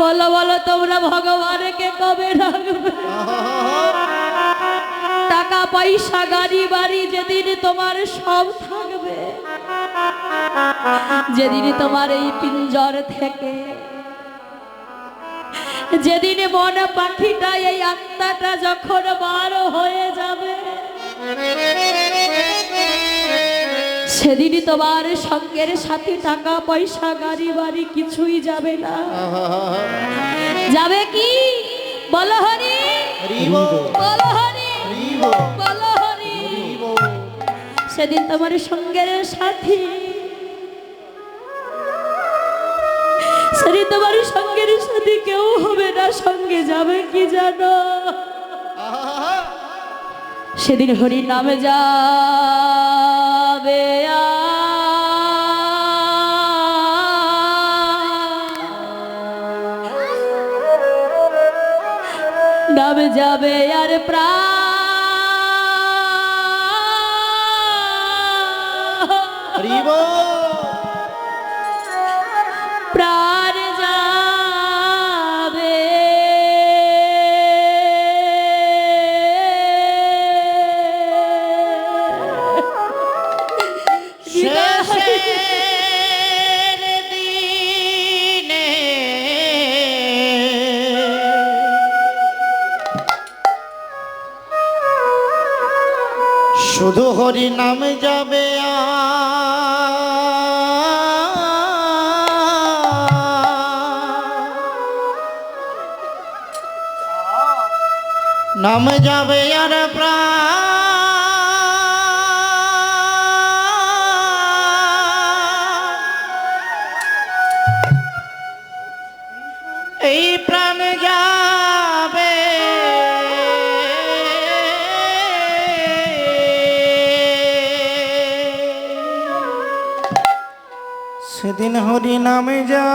বলো বলো, তোমরা ভগবানকে কবে রাখবে? টাকা, পয়সা, গাড়ি, বাড়ি, যেদিন তোমার সব থাকবে, যেদিন তোমার এই পিঞ্জর থেকে যেদিন মন পাখিটা এই আত্মাটা যখন বার হয়ে যাবে সেদিনই তোমার সঙ্গের সাথে টাকা পয়সা গাড়ি বাড়ি কিছুই যাবে না। যাবে কি? বলো হরি। বলো হরি। বলো হরি। সেদিন তোমার সঙ্গের সাথী সেদিন তোমার সঙ্গের সাথী কেউ হবে না, সঙ্গে যাবে কি জানো? সেদিন হরি নামে যাবে নামে যাবে আর প্রাণ হরি নাম যাবে নাম যাবে আর সেদিন হরি নামে যা।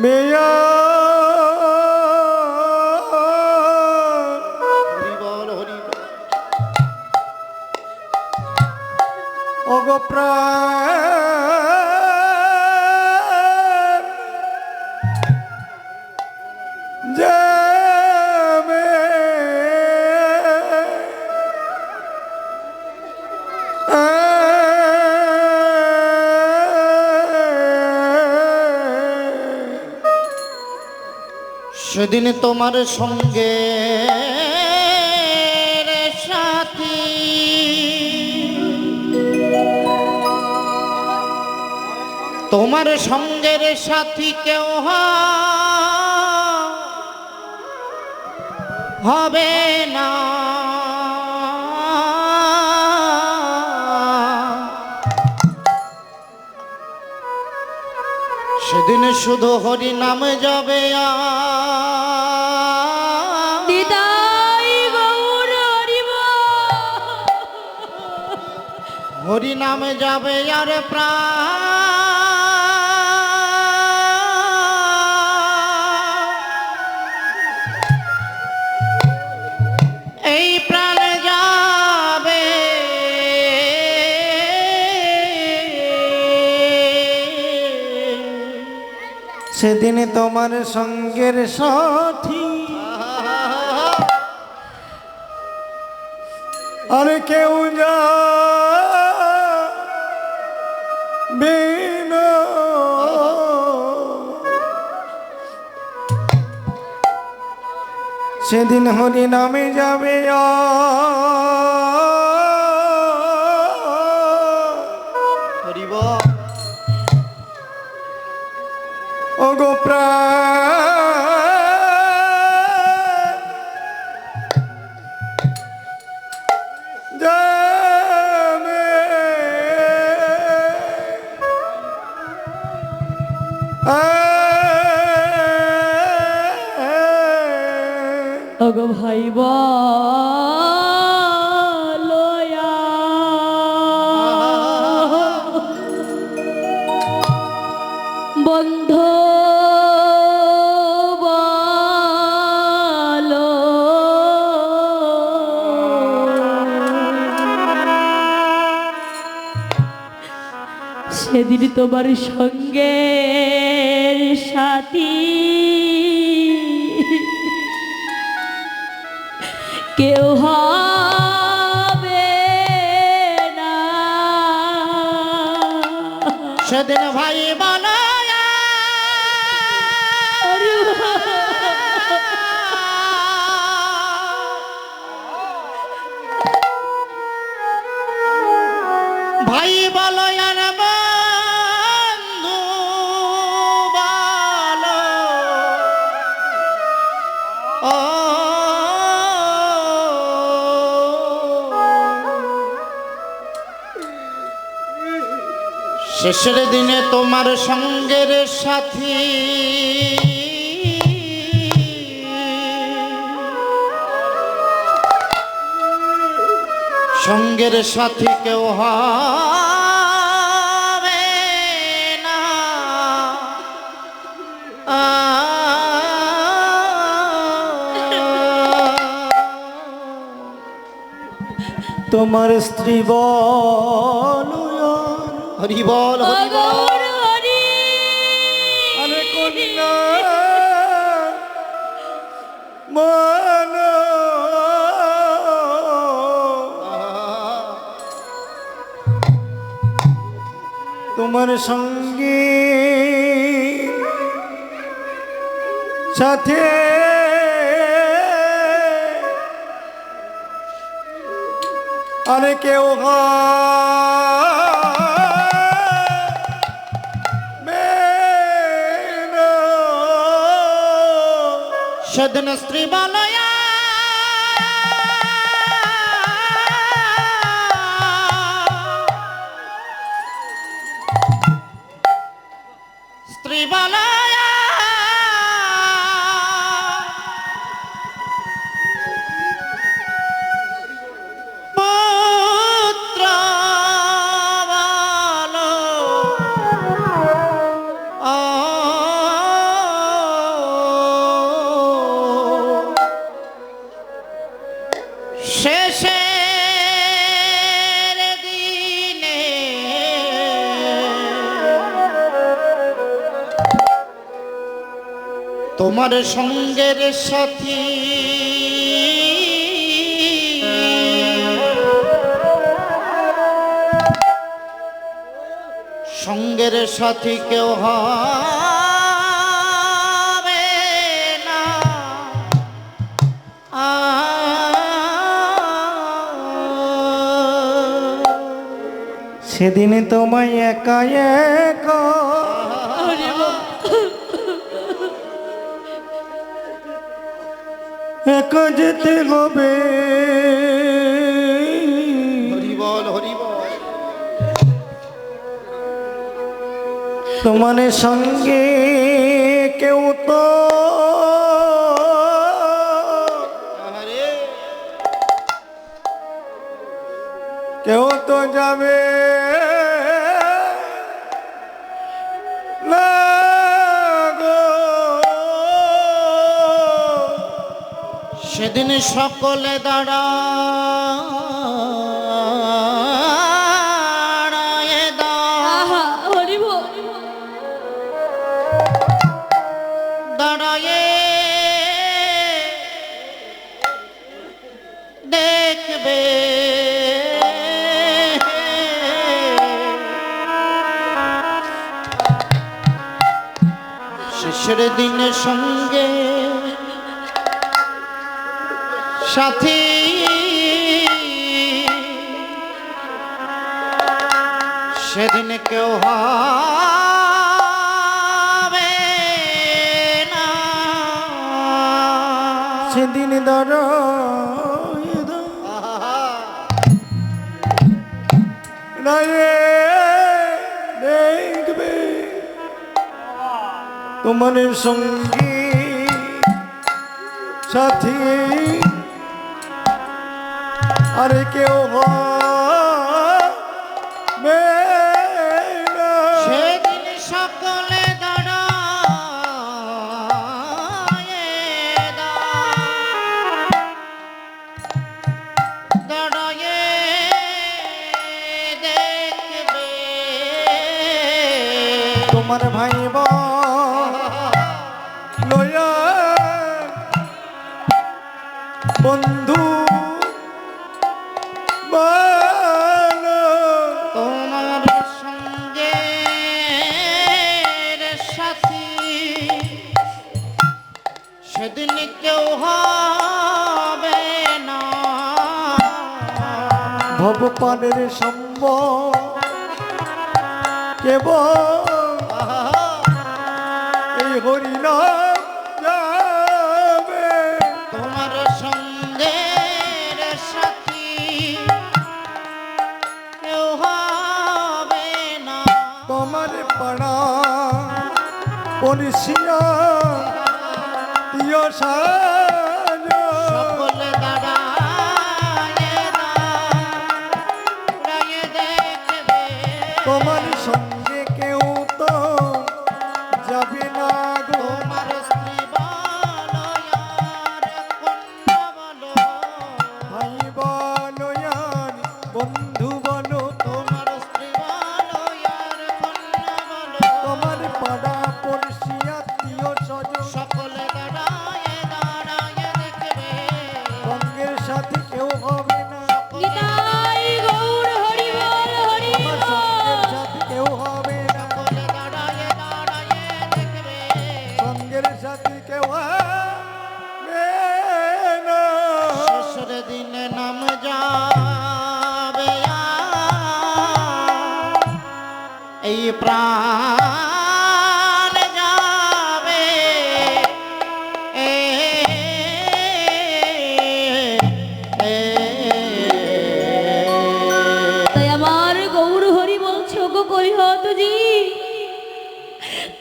বেয়া। হরি তোমার সঙ্গে সাথী। তোমার সঙ্গের সাথী কেউ হবে না। সেদিন শুধু হরি নাম যাবে আর হরি নামে যাবে আর প্রাণ এই প্রাণ যাবে সেদিন তোমার সঙ্গের সাথী আর কেউ যা সেদিন হরি নামে যাবে ও গো প্রাণ সেদিন তোমার সঙ্গে সাথী। কেউ হবে শেষের দিনে তোমার সঙ্গের সাথী। সঙ্গের সাথী কেউ হবে না। তোমার স্ত্রী বল। হরি বল হরি বল। অগর হরি। আরে কন্যা মান। তোমার সঙ্গে সাথে আরে কেউ হয়। সেদিন স্ত্রী বলয়া তোমার সঙ্গের সাথী। সঙ্গের সাথী কেউ হবে না। সেদিন তোমায় একা একা একা যেতে হবে তোমার সঙ্গে সেদিন সকলে দাঁড়ায় সাথী। সেদিন কেউ হবে না। সেদিন দাঁড়িয়ে দেখবে তোমার সঙ্গী সাথী। আরে কেউ হবে ভবপানের সম্ভ কেবল এই হরিনাম যাবে তোমার সঙ্গে সাথী কেউ হবে না। তোমার পাড়া পরিষিয়া প্রিয় সাজা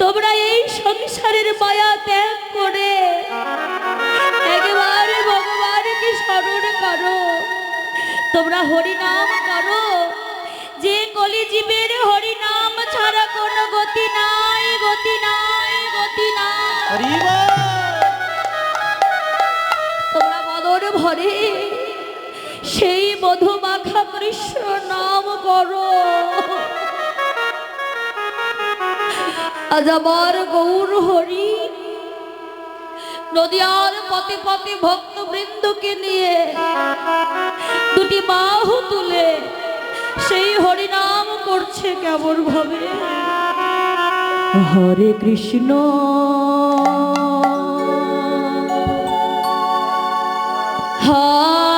তোমরা এই সংসারের মায়া ত্যাগ করে একেবারে ভগবানকে স্মরণ করো। তোমরা হরি নাম করো। যে কলি জীবের হরি নাম ছাড়া কোনো গতি নাই গতি নাই গতি নাই। তোমরা মদর ভরে সেই মধু মাখা কৃষ্ণ নাম করো। আজ আমার গৌর হরি। নদিয়ার পথে পথে ভক্ত বৃন্দকে নিয়ে দুটি বাহু তুলে সেই হরি নাম করছে কেমন ভাবে? হরে কৃষ্ণ। হরে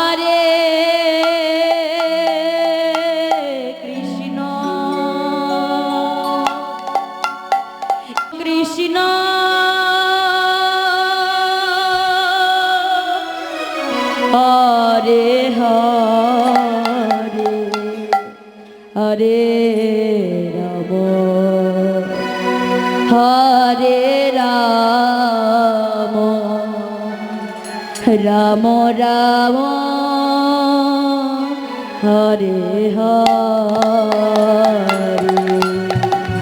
রাম রাম। হরে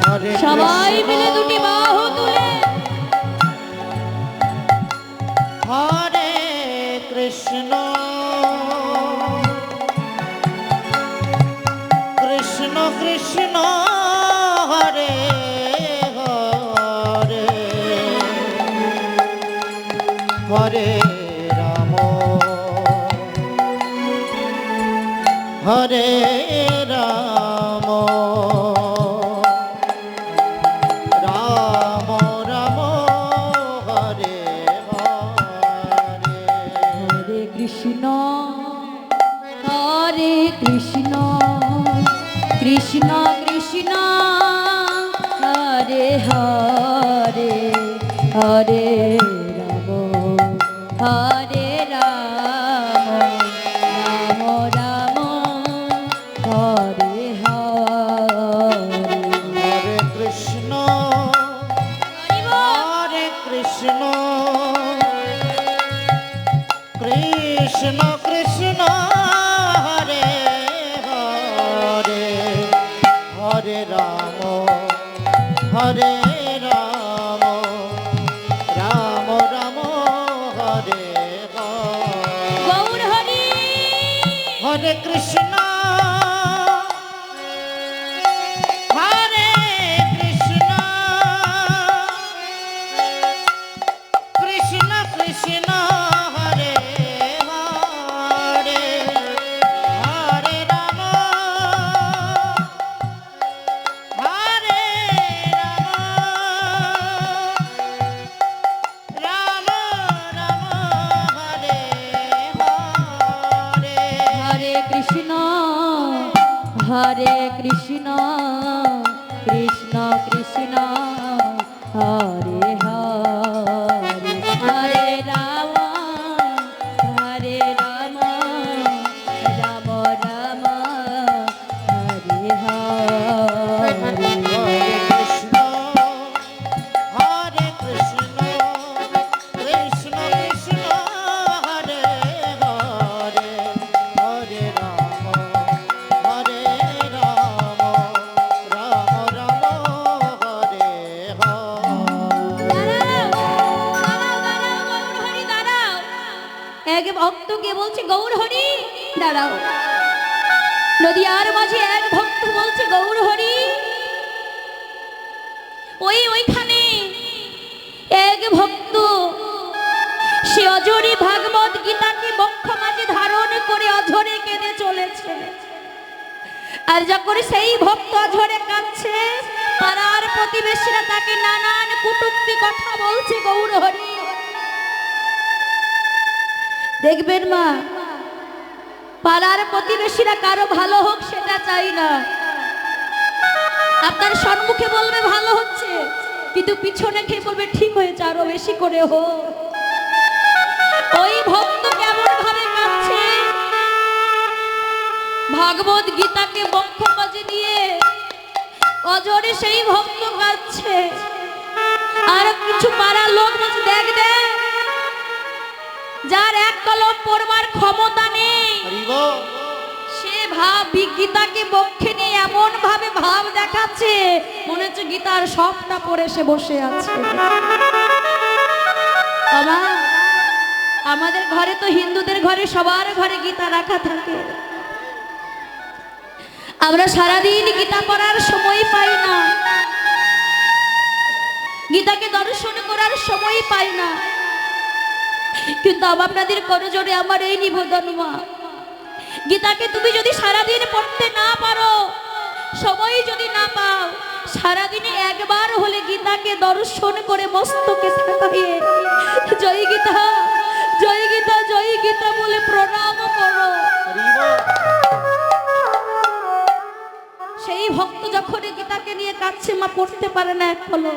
হরে। সবাই মিলে দুটি বাহু তুলে। হরে কৃষ্ণ। কৃষ্ণ কৃষ্ণ হরে হরে। হরে হরে হরে হরে আর যখন সেই ভক্ত অঝরে কাঁদছে, পাড়ার প্রতিবেশীরা তাকে নানান কুটুক্তি কথা বলছে, গৌর হরি। দেখবেন মা, পাড়ার প্রতিবেশীরা কারও ভালো হোক সেটা চাই না। আপনার সম্মুখে বলবে, ভালো হচ্ছে। কিন্তু পিছনে খেয়ে বলবে, ঠিক হয়েছে, আরও বেশি করে হোক। ওই ভাগবত গীতাকে বক্ষ মাঝে দিয়ে অজরে সেই ভক্ত কাঁদছে আর কিছু পাড়ার লোক দেখ দেখ যার এক কলম পড়বার ক্ষমতা নেই। সে ভাব গীতাকে বক্ষে নিয়ে এমন ভাবে ভাব দেখাচ্ছে মনে হচ্ছে গীতার সবটা পড়ে সে বসে আছে। আমাদের ঘরে তো হিন্দুদের ঘরে সবার ঘরে গীতা রাখা থাকে। আমরা সারাদিন গীতা পড়ার সময় পাই না। গীতাকে দর্শন করার সময় পাই না। কিন্তু আপনাদের করজোরে আমার এই নিবেদন, মা। গীতাকে তুমি যদি সারাদিন পড়তে না পারো, সময় যদি না পাও, সারাদিনে একবার হলে গীতাকে দর্শন করে মস্তকে থাকাইয়ে। জয় গীতা জয় গীতা জয় গীতা বলে প্রণাম করো। সেই ভক্ত যখন এই গীতাকে নিয়ে কাছে মা পড়তে পারে না এক হলো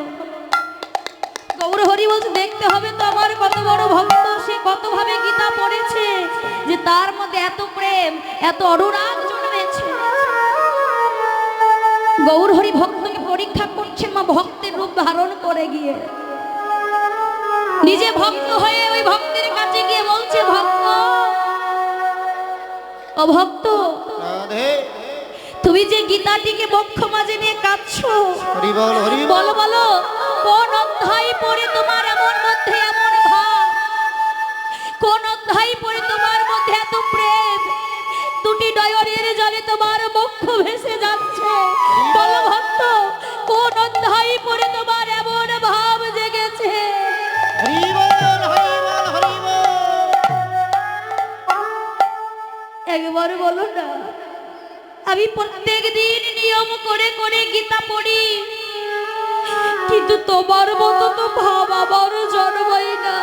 গৌর হরি বলছে, দেখতে হবে তো আমার কত বড় ভক্ত, সে কত ভাবে গীতা পড়েছে, যে তার মধ্যে এত প্রেম, এত অনুরাগ জন্মেছে। গৌর হরি ভক্তকে পরীক্ষা করছে, মা ভক্তের রূপ ধারণ করে গিয়ে। নিজে ভক্ত হয়ে ওই ভক্তের কাছে গিয়ে বলছে, ভক্ত, অভক্ত তুমি যে গীতাটিকে বক্ষ মাঝে নিয়ে কাঁদছো বলো বলো। কোন অধ্যায় পড়ে তোমার এমন মধ্যে এমন ভাব? কোন অধ্যায় পড়ে তোমার মধ্যে এত প্রেম? দুটি নয়নের জলে তোমার বক্ষ ভেসে যাচ্ছে। বলো ভক্ত কোন অধ্যায় পড়ে তোমার এমন ভাব জেগেছে? একবার বলো না। আমি প্রত্যেক দিন নিয়ম করে করে গীতা পড়ি। কিন্তু তোমার মতো তো ভাব আমার জন্মই না।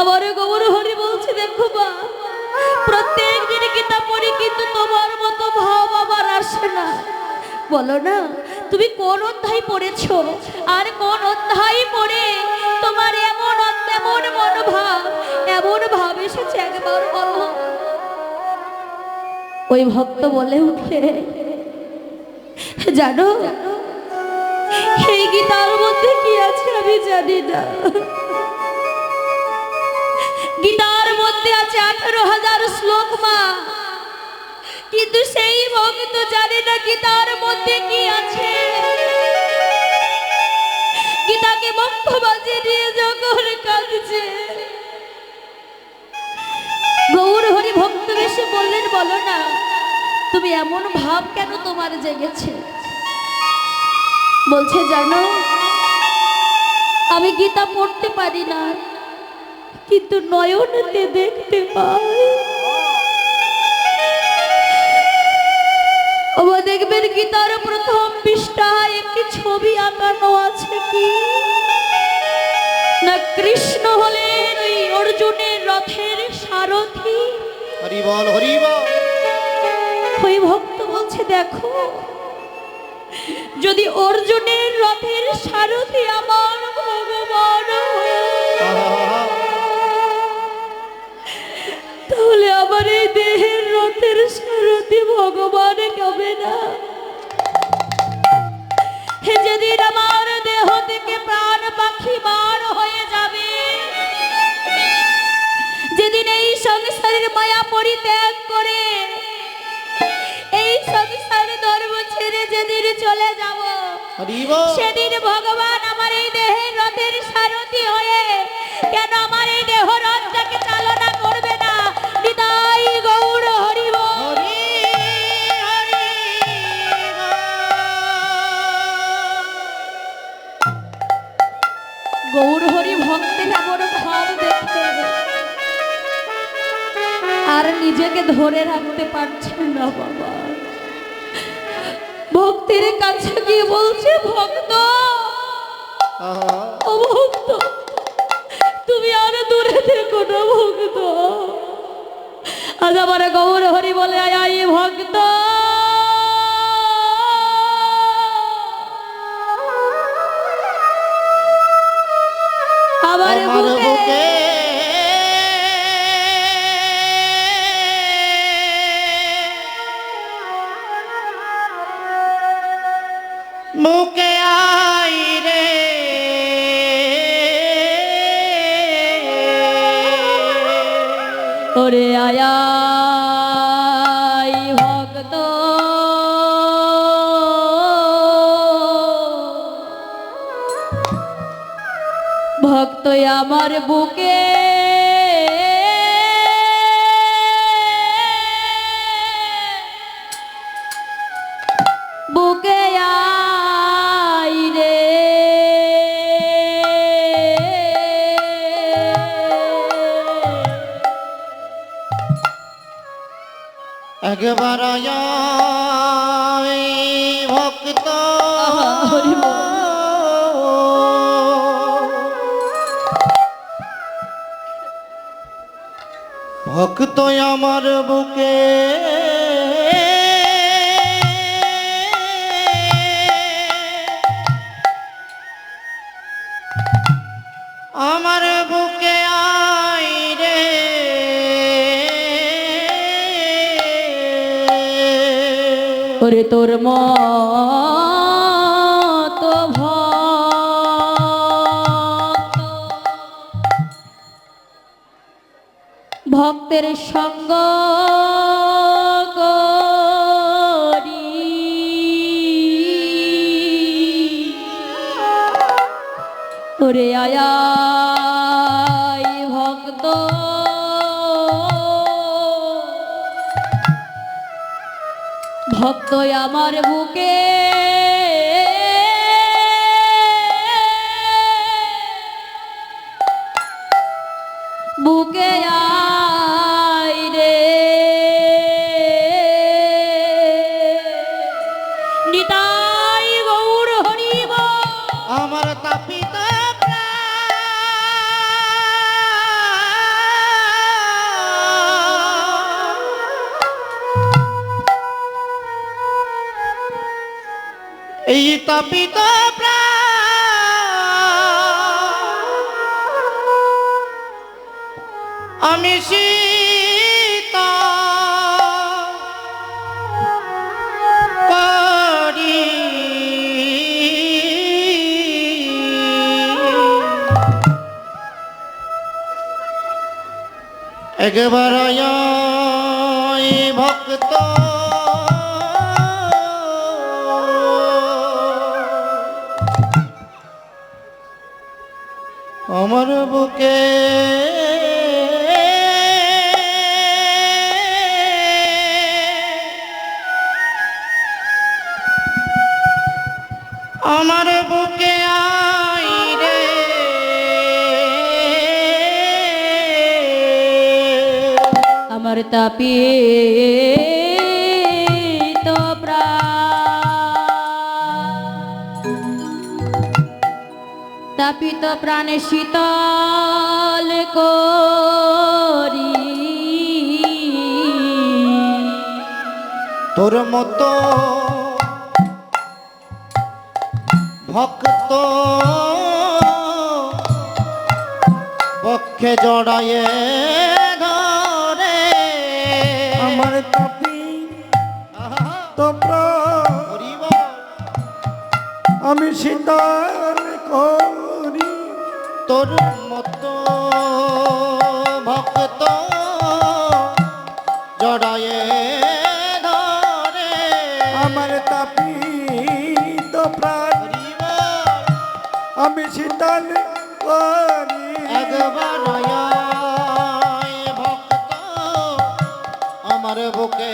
আমার গোবর হরি বলছে, দেখো বা প্রত্যেক দিন গীতা পড়ি, কিন্তু তোমার মতো ভাব আমার আসে না। বলো না, তুমি কোন অধ্যায় পড়েছো? আর কোন অধ্যায় পড়ে তোমার এমন এমন মনোভাব, এমন ভাব এসেছে একবার বলো। ওই ভক্ত বলে উঠে, জানো এই গীতার মধ্যে কি আছে আমি জানি না। গীতার মধ্যে আছে আঠারো হাজার শ্লোক মা। কিন্তু সেই ভক্ত জানে না গীতার মধ্যে কি আছে। গীতাকে বক্ষ বাজিয়ে নিয়ে যখন কাঁদছে গৌর হরি ভক্ত বেশি বললেন, বলো না, তুমি এমন ভাব কেন তোমার জেগেছে? বলছে, জানো, আমি গীতা পড়তে পারি না, কিন্তু নয়নতে দেখতে পাই। ও দেখবেন গীতার প্রথম পৃষ্ঠায় একটি ছবি আঁকানো আছে কি? না, কৃষ্ণ হলেন ওই অর্জুনের রথের সারথি হরিবল হরিবল ওই দেখো, যদি অর্জুনের রথের সারথি আমার ভগবান তাহলে আমার এই দেহের রথের সারথি ভগবান কবে না? যেদিন আমার দেহ থেকে প্রাণ পাখি বার হয়ে মায়া পরিত্যাগ করে। এই সংসার ধর্ম ছেড়ে যেদিন চলে যাব সেদিন ভগবান আমার এই দেহের রথের সারথি হয়ে কেন আমার এই দেহ রথটাকে নিজেকে ধরে রাখতে পারছে না বাবা। ভক্তির কাছে গিয়ে বলছে ভক্ত ও ভক্ত তুমি আরও দূরে থেকো না ভক্ত। আজ আমার গৌর হরি বলে আয় আয় ভক্ত। আয়াই ভক্ত। ভক্ত আমার বুকে একবার ভক্ত। ভক্ত আমার বুকে তোর মত ভক্ত। ভক্তের সঙ্গ ওরে আয়াই ভক্ত আমার বুকে। আমি সীতা একবার ভক্ত আমার বুকে আমার বুকে আই রে। আমার তাপি তাপিত প্রাণে শীতল করি। তোর মতো ভক্ত। পক্ষে জড়ায়ে ধরে। আমার তাপি বল। আমি শীতল করি। তোর মতো ভক্ত। জড়ায়ে আমি শীতল আমার বুকে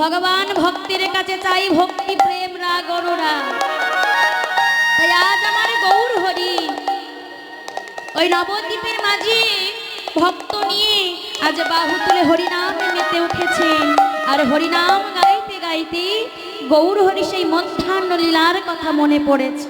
ভগবান ভক্তির কাছে চাই ভক্তি, প্রেম, রাগ, অনুরাগ। তাই আজ আমার গৌর হরি, ওই নবদ্বীপের মাঝে ভক্ত নিয়ে আজ বাহু তুলে হরিনাম মেতে উঠেছে। আর হরিনাম গাইতে গাইতে গৌর হরি সেই মধ্যাহ্ন লীলার কথা মনে পড়েছে।